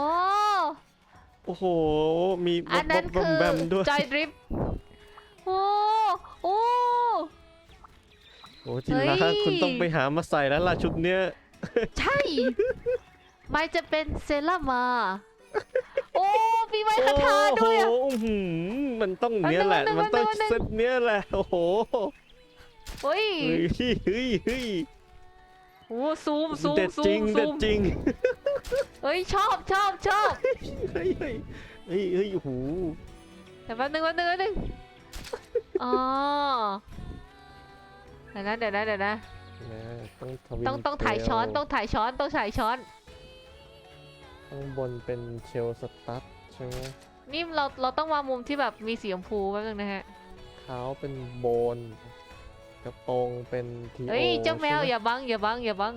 อ้โอ้โห มีอันนั้นบอคืมอแบมด้วยจอยดริฟโอ้โอ้โอ้ทีละเฮ้ยคุณต้องไปหามาใส่แล้วล่ะชุดเนี้ย ใช่ ไม่จะเป็นเซรามา โอ้มีไม้คาถาด้วยอะโอ้โหอื้อหือมันต้องเนี้ยแหละอันหนึ่งมันต้องอันหนึ่งเซตเนี้ยแหละ โอ้โหเฮ้ยเฮ้ยเฮ้ยเฮ้ยโอ้ซูมซูมเด็ดซูจริงมเด็ซูดมจริง เฮ้ยชอบชอบชอบเฮ้ยเฮ้ยเฮ้ยเฮ้ยโอ้โหเดี๋ยวแป๊บนึงแป๊บนึงแป๊บนึงอ๋อเดี๋ยวนะเดี๋ยวนะเดี๋ยวนะนะต้องทวินต้องต้องถ่ายช้อนเทลต้องถ่ายช้อนต้องถ่ายช้อน ข้างบนเป็นเชลสตั๊ดใช่ไหมนี่เราเราต้องวางมุมที่แบบมีสีชมพูแป๊บนึงนะฮะเท้าเป็นโบน กระโปรงเป็นทีโอเฮ้ยเจ้าแมวใช่ไหอย่าบังอย่าบังอย่าบัง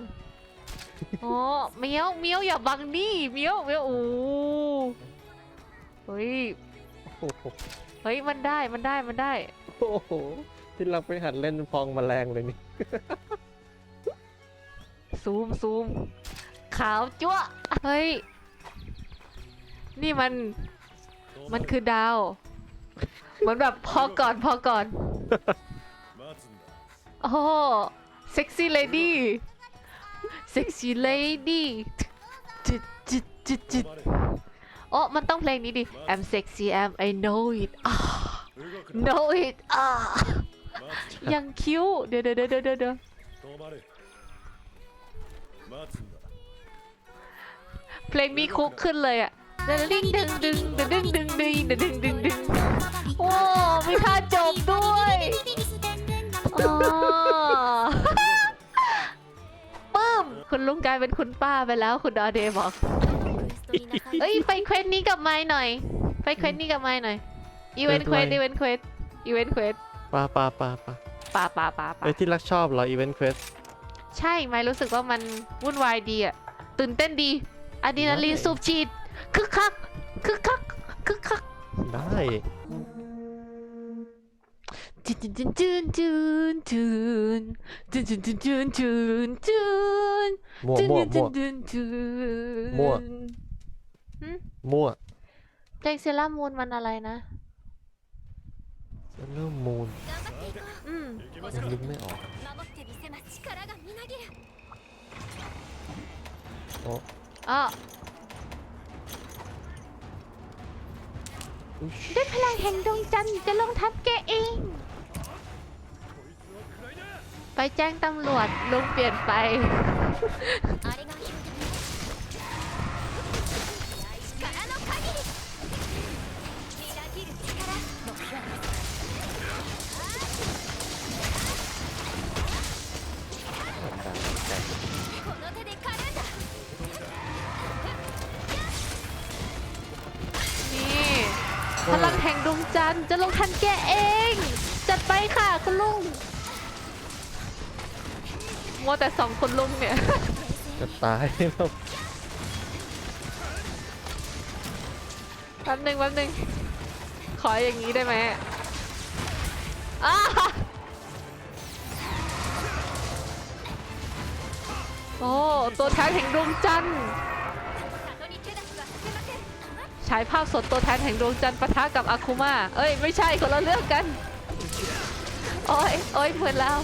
อ๋อเมียวเมียวอย่าบังดิเมียวเมียวโอ้เฮ้ยโอ้โหเฮ้ยมันได้มันได้มันได้ โอ้โหที่เราไปหัดเล่นฟองแมลงเลยนี่ซูมซูมขาวจั๊วะเฮ้ย นี่มันมันคือดาว เหมือนแบบพอก่อนพอก่อน โอ้เซ็กซี่เลดี้ เซ็กซี่เลดี้จิตจิตจิตจิโอ้มันต้องเพลงนี้ดิ I'm sexy I'm I know it ah know it ah ยังคิ้ว เดี๋ยวเดี๋ยวเดี๋ยวเดี๋เพลงมีคุกขึ้นเลยอะดึงดึงดึงดึงดึงดึงดึงดึงดึงดึงดึงโอ้ม่พลาดจบด้วยอ๋อ คุณลุงกลายเป็นคุณป้าไปแล้วคุณดอเดย์บอก เอ้ยไปเควสนี้กับไม้หน่อย ไปเควสนี้กับไม้หน่อยอีเวนต์เควสอีเวนต์เควสอีเวนต์เควสปลาปลาปลาปลาป่าป่าป่าป่าเอ้ยที่รักชอบเหรออีเวนต์เควส ใช่ไม้รู้สึกว่ามันวุ่นวายดีอะตื่นเต้นดีอะดรีนาลีนสูบฉีดคึกคักคึกคักคึกคัก ได้ จูนจูนจูนจูนจูนจูนจูนจูนจูนจูนมั่วมั่วมั่วมั่วมั่วเพลงเซรามูนมันอะไรนะเซรามูนอืมยังนึกไม่ออกโอ้อ๋ด้วยพลังแห่งดวงจันทร์จะลงทับแกเอง แจ้งตำรวจลุงเปลี่ยนไป นี่พลังแห่งดวงจันทร์จะลงทันแกเอง จัดไปค่ะคุณลุง มัวแต่สองคนลุมเนี่ย จะตายแล้วแป๊บหนึ่งแป๊บหนึ่งขออย่างนี้ได้ไหมอ้าโอ้ ตัวแทนแห่งดวงจันทร์ฉายภาพสดตัวแทนแห่งดวงจันทร์ปะทะกับอาคุมาเอ้ย ไม่ใช่คนละเรื่องกัน โอ้ยโอ้ยเหมือนแล้ว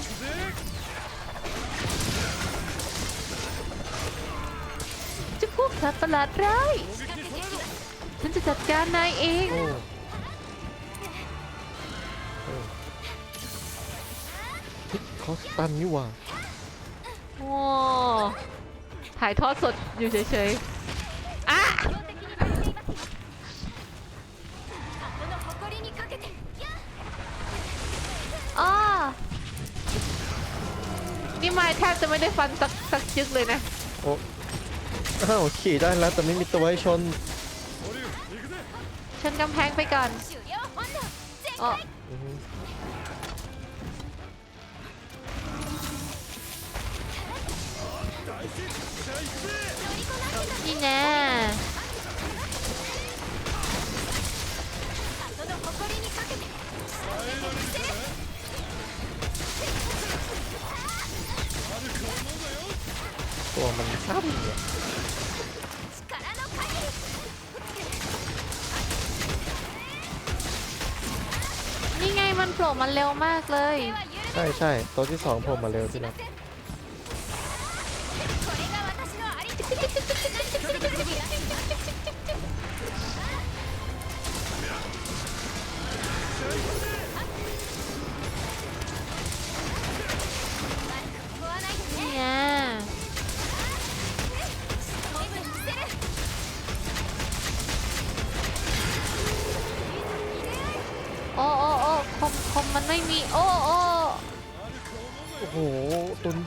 วกสัตว์ประหลาดไร้ฉันจะจัดการนายเอง พิษคอสตันนี่หว่าโอ้ถ่ายทอดสดอยู่เฉยๆอะออนี่ไม้แทบจะไม่ได้ฟันสักสักจึกเลยนะ โอ้ อ้าวขี่ได้แล้วแต่ไม่มีตัวให้ชนชนกำแพงไปก่อนอ๋ออืนี่แน่ตัวมันซ้ำเนี่ มันเร็วมากเลย ใช่ใช่ตัวที่สองผมมาเร็วที่รัก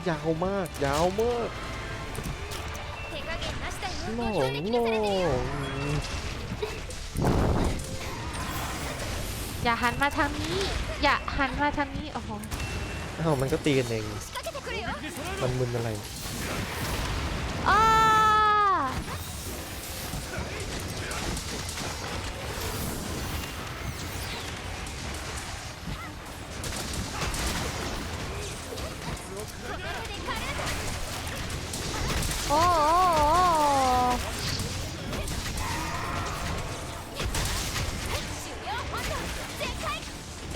ยาวมาก ยาวมากหลงหลงอย่าหันมาทางนี้ อย่าหันมาทางนี้โอ้โหอ้ามันก็ตีกันเอง มันมึนอะไรอ้า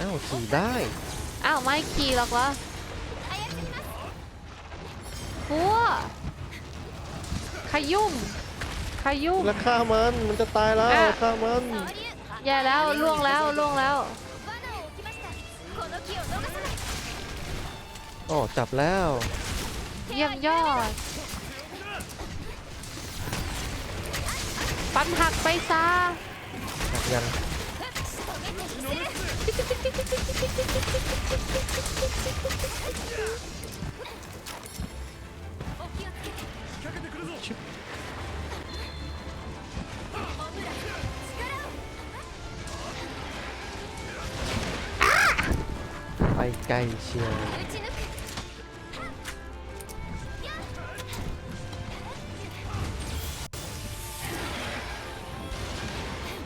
อ้าวขี่ได้อ้าวไม่ขี่หรอกวะพัวขยุ่มขยุ่มแล้วฆ่ามันมันจะตายแล้วฆ่ามันแย่แล้วล่วงแล้วล่วงแล้วอ๋อจับแล้ว เยี่ยมยอดปันหักไปซะหักยัง ไปไกลเชียว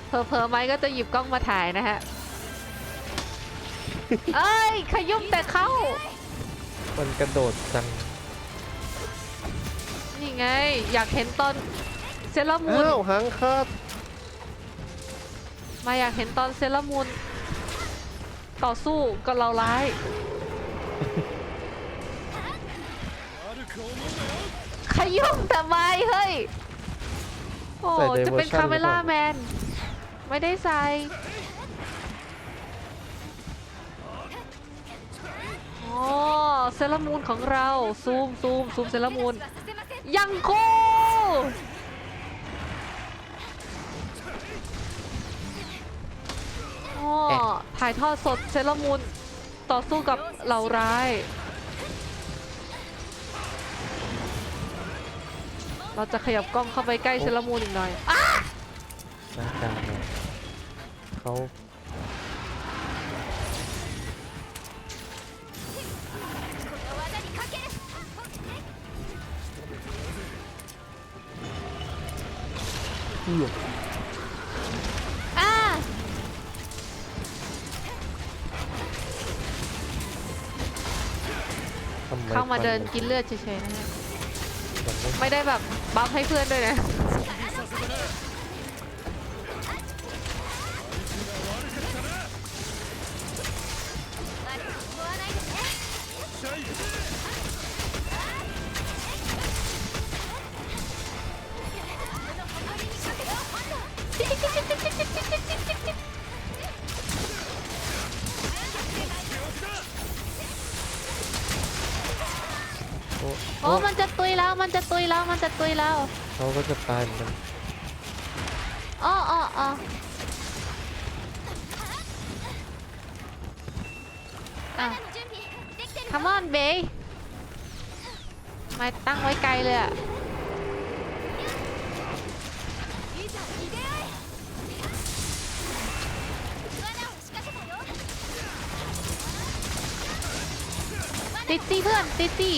เพอเพอไม้ก็จะหยิบกล้องมาถ่ายนะฮะ เอ้ย ขยุ่มแต่เข้า มันกระโดดจังนี่ไง อยากเห็นตอนเซรามูนอ้าวหางครับมาอยากเห็นตอนเซรามูนต่อสู้กับเราร้าย ขยุ่มแต่ไม่เฮ้ย โอ้ จะเป็นคาเมล่าแมน ไม่ได้ใส่ ซรามูนของเรา ซูมซูมซูมเซรามูนยังโคถ่ายทอดสดเซรามูนต่อสู้กับเหล่าร้าย เราจะขยับกล้องเข้าไปใกล้เซรามูนอีกหน่อยร่ายเขา เอื้ออะทำไมเข้ามาเดินฟักินเลือดเฉยๆนะฮะมันไม่ไม่ได้แบบบัฟให้เพื่อนด้วยนะ มันจะตุยแล้วมันจะตุยแล้วเขาก็จะตายเหมือนกันอ้ออ้ออ๋ออะ come on บย์มาตั้งไว้ไกลเลยอะติดตีเพื่อนติดตี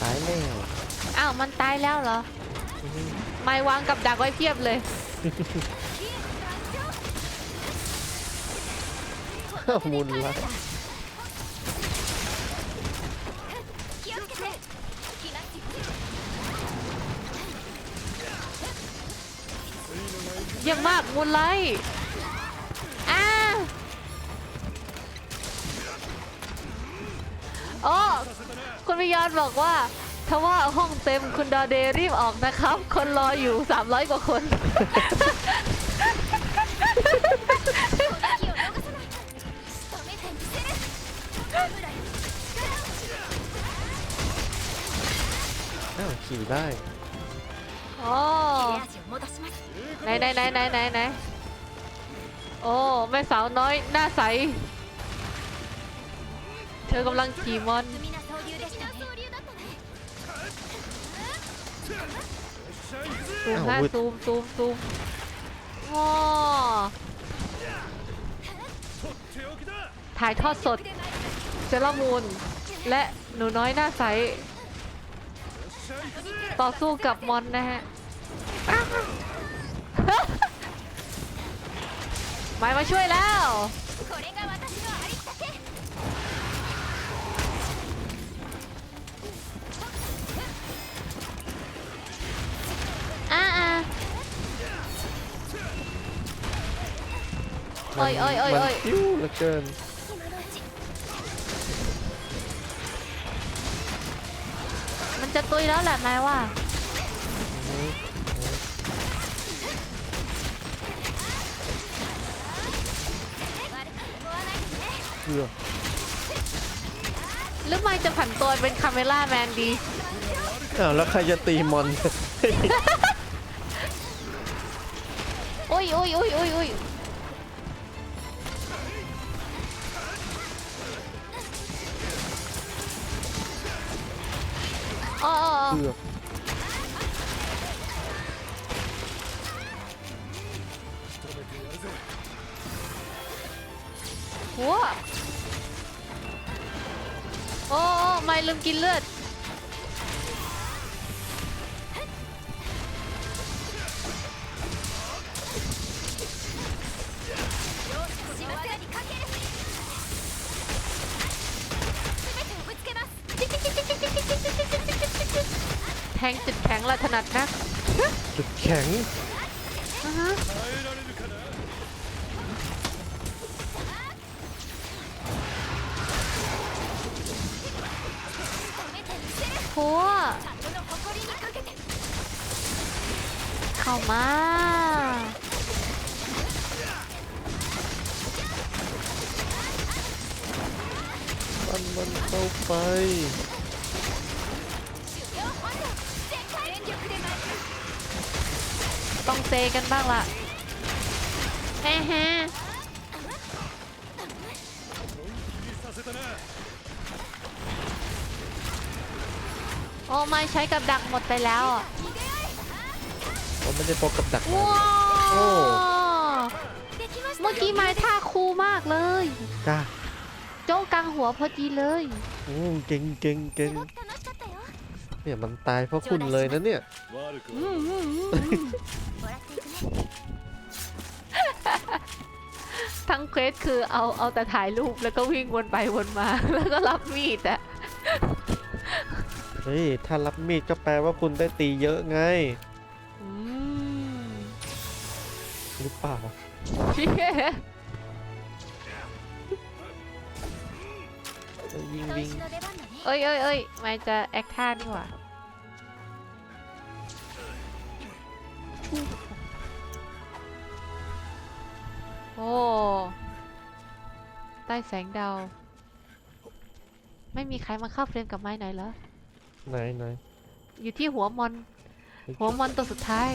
ตายแล้ว อ้าวมันตายแล้วเหรอ ไม่วางกับดักไว้เพียบเลย มุนละเยี่มากมุนไลอ้าโอ้คุณพิยอดบอกว่า ถ้าว่าห้องเต็มคุณดาเดรีบออกนะครับ คนรออยู่ 300 กว่าคน อ้าขี่ได้โอ้ไหนไหนไหนไหนไหนไหนโอ้แม่สาวน้อยหน้าใส เธอกำลังขี่มอน ซูมฮะซูมซูมซูมว้า とっておきだ ถ่ายทอดสด で参ります เซรามูน และหนูน้อยหน้าใส ต่อสู้กับมอนนะฮะ ไม่มาช่วยแล้ว これが เอ้ยเอ้ยเอ้เอ้ยคิ้วเหลือเกินมันจะตุยแล้วแหละนายว่าเพื่อหรือไม่จะผันตัวเป็นคาเมล่าแมนดีอ้าวแล้วใครจะตีมอน โอ้ยโอ้ยโอ้ยโอ้ย โอ้ยอ๋ออ๋ออ๋อเพื่อหัวโอ้โอ้ไม่ลืมกินเลือด ข็งจุดแข็งละถนัดนะจุดแข็งอือโหเข้ามามันมันเข้าไป ต้องเซกันบ้างละแฮ่โอ้ไม่ใช้กับดักหมดไปแล้วอ่โอ้ไม่ได้พกกับดักว้าวเมื่อกี้ไม้ท่าคูมากเลย จ้าโจ้กลางหัวพอดีเลย โอ้เก่งเก่งเก่ง เนี่ยมันตายเพราะคุณเลยนะเนี่ย ทั้งเควสคือเอาเอาแต่ถ่ายรูปแล้วก็วิ่งวนไปวนมา แล้วก็รับมีดอะเฮ้ย ถ้ารับมีดก็แปลว่าคุณได้ตีเยอะไงหรือเปล่า เออวิ่งวิงเอ้ยเอ้ยเอ้ยมันจะแอคท่าดีกว่าโอ้ใต้แสงดาว ไม่มีใครมาเข้าเฟรมกับไม้ไหนเหรอ ไหนไหนอยู่ที่หัวมอน หัวมอนตัวสุดท้าย